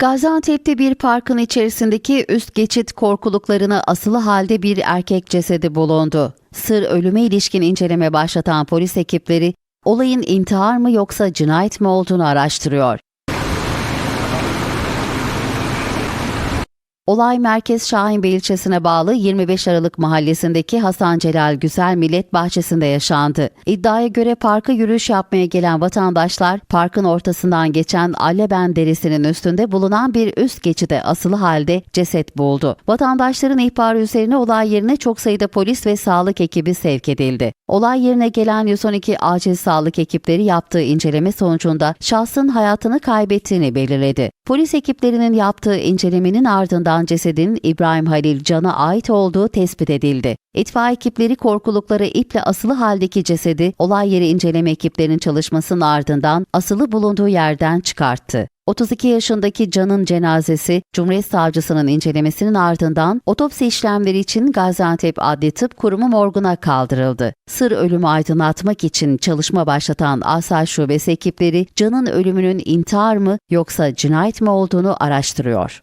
Gaziantep'te bir parkın içerisindeki üst geçit korkuluklarına asılı halde bir erkek cesedi bulundu. Sır ölüme ilişkin inceleme başlatan polis ekipleri olayın intihar mı yoksa cinayet mi olduğunu araştırıyor. Olay Merkez Şahinbey ilçesine bağlı 25 Aralık mahallesindeki Hasan Celal Güzel Millet Bahçesi'nde yaşandı. İddiaya göre parka yürüyüş yapmaya gelen vatandaşlar parkın ortasından geçen Alleben Deresi'nin üstünde bulunan bir üst geçide asılı halde ceset buldu. Vatandaşların ihbarı üzerine olay yerine çok sayıda polis ve sağlık ekibi sevk edildi. Olay yerine gelen 112 acil sağlık ekipleri yaptığı inceleme sonucunda şahsın hayatını kaybettiğini belirledi. Polis ekiplerinin yaptığı incelemenin ardından cesedin İbrahim Halil Can'a ait olduğu tespit edildi. İtfaiye ekipleri korkulukları iple asılı haldeki cesedi olay yeri inceleme ekiplerinin çalışmasının ardından asılı bulunduğu yerden çıkarttı. 32 yaşındaki Can'ın cenazesi Cumhuriyet Savcısının incelemesinin ardından otopsi işlemleri için Gaziantep Adli Tıp Kurumu morguna kaldırıldı. Sır ölümü aydınlatmak için çalışma başlatan Asayiş Şubesi ekipleri Can'ın ölümünün intihar mı yoksa cinayet mi olduğunu araştırıyor.